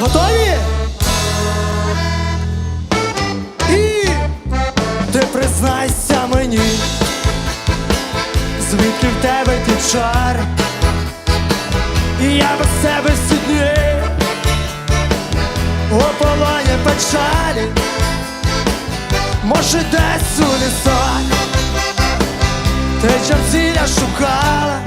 Готові? І ти признайся мені, звідки в тебе ті чар, і я без себе всі дні у печалі, може, десь у лісах, ти чим ціля шукала.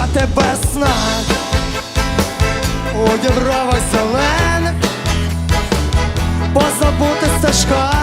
Я тебе знак Одібралась зелених Позабути стежках